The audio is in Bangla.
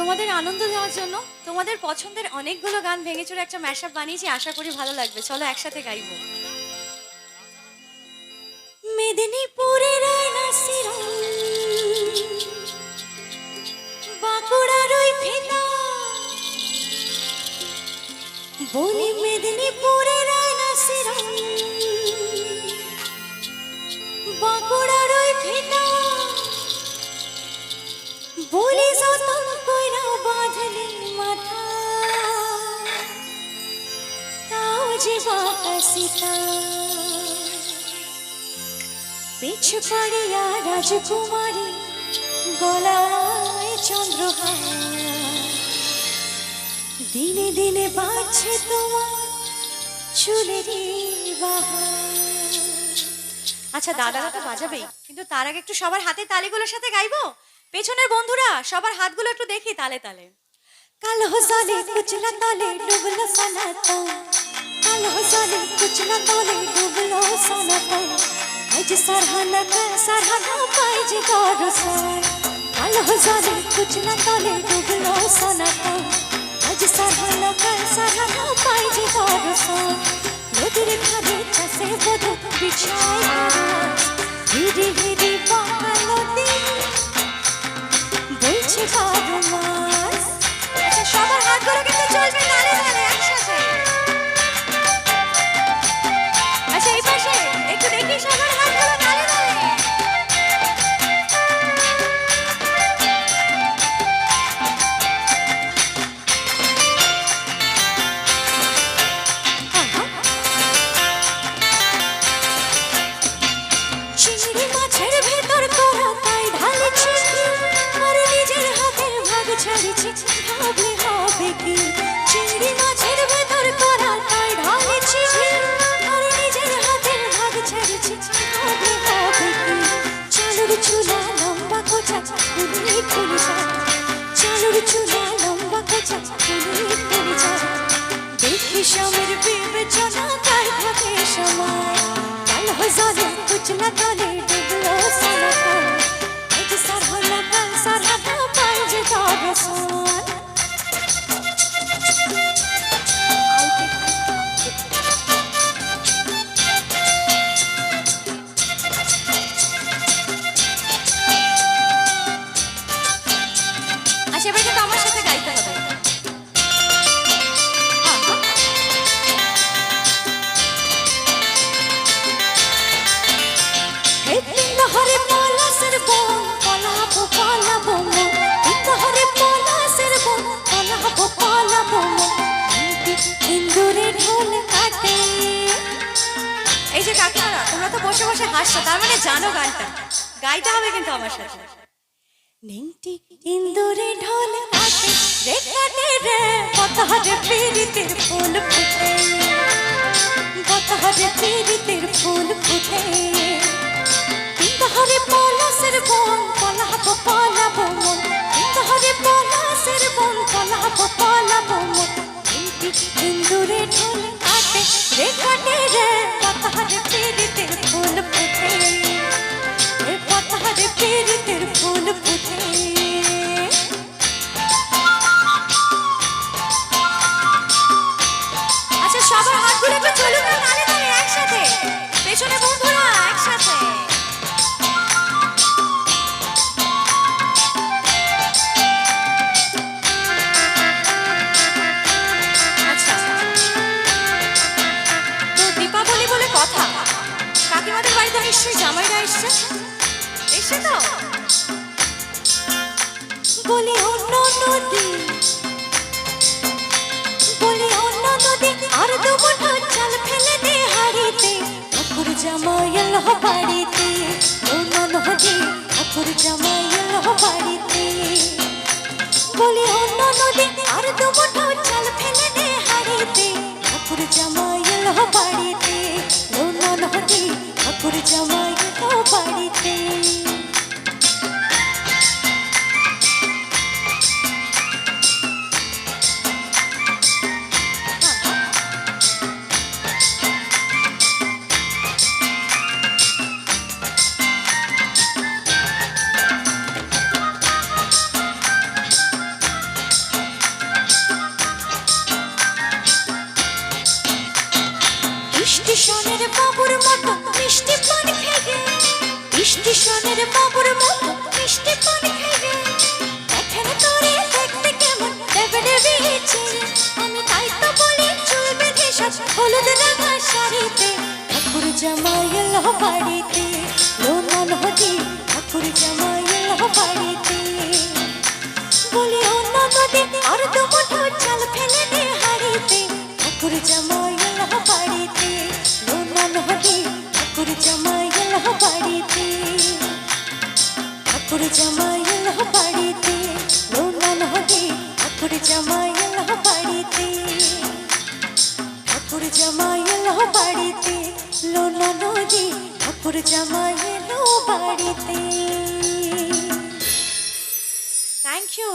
তোমাদের আনন্দ দেওয়ার জন্য তোমাদের পছন্দের অনেকগুলো গান ভেঙে চুরে একটা ম্যাশআপ বানিয়েছি, আশা করি ভালো লাগবে। চলো একসাথে গাইবো। মেদিনীপুরের বলি মেদিনীপুরের বাঁকুড়ার ওই ফিতা। বলি যে বাতাসিতা পিছ পড়িয়া রাজকুমারী গলায় চন্দ্রহার দিনে দিনে বাড়ছে তোমার বাহার আচ্ছা দাদারা তো বাজাবেই। কিন্তু তার আগে একটু সবার হাতে তালিগুলোর সাথে গাইবো? পেছনের বন্ধুরা সবার হাতগুলো একটু দেখি তালে তালে। কাল হোসালে কুচলা তালে ডুবলো সনাতা। डालो जाने कुछ न तोले, डूब लो सोना पर आज सरहना का, सरहना पाई जी तोर सर डालो जाने कुछ न तोले, डूब लो सोना पर आज सरहना का, सरहना पाई जी तोर सर नदीर खाने चसे बदु तो बिछाया। धीरे धीरे बालों दिन बोल छिपा दूँ ছাড়িছি ভাবলে হবে কি? চিংড়ি মাছের ভেতর করা তাই ঢালেছি। আর নিজের হাতের ভাগ ছাড়িছি ভাবলে হবে কি? চালুর চুলা লম্বা কোচা ফুলি ফুলি যায় চালুর চুলা লম্বা কোচা ফুলি ফুলি যায় দেখি স্বামীর বিবেচনা, তাই থাকে সময়। কাল হজারে কুচলা তলে ডুবলো হাসছো তার মানে জানো গানটা। গাইতে হবে কিন্তু আমার সাথে। নেংটি ইন্দুরে ঢোল কাটে রে কাটে রে পতহরে পীড়িতের ফুল ফুটে। পতহরে পীড়িতের ফুল ফুটে। ইন্দহরে পলাশের বন, পলাবো পলাবো মন। ইন্দহরে পলাশের বন, পলাবো পলাবো মন। ইন্দি ইন্দুরে ঢোল কাটে রে নিশ্চয়ই জামাইরা এসছে এসছে তো। বলি, অন্য নদী। বলি, অন্য নদী, আর দু মুঠো চাল ফেলে দে হাড়িতে। ঠাকুর জামাইল বাড়িতে। অন্য নদী ঠাকুর জামাইল বাড়িতে। বলি, অন্য নদী, আর দু মুঠো স্টেশনের বাবুর মতো মিষ্টি পান খেয়ে স্টেশনের বাবুর মতো মিষ্টি পান খেয়ে দেখেন তোরে দেখতে কেমন দেবে দেবে আমি তাই তো বলি চলবে বেঁধে হলুদ রঙা শাড়িতে। ঠাকুর জামাই বাড়িতে লোনা নদী ঠাকুর জামাই এলো বাড়িতে লোনা নদী ঠাকুর জামাই এলো বাড়িতে, ঠাকুর জামাই এলো বাড়িতে, লোনা নদী, ঠাকুর জামাই এলো বাড়িতে। Thank you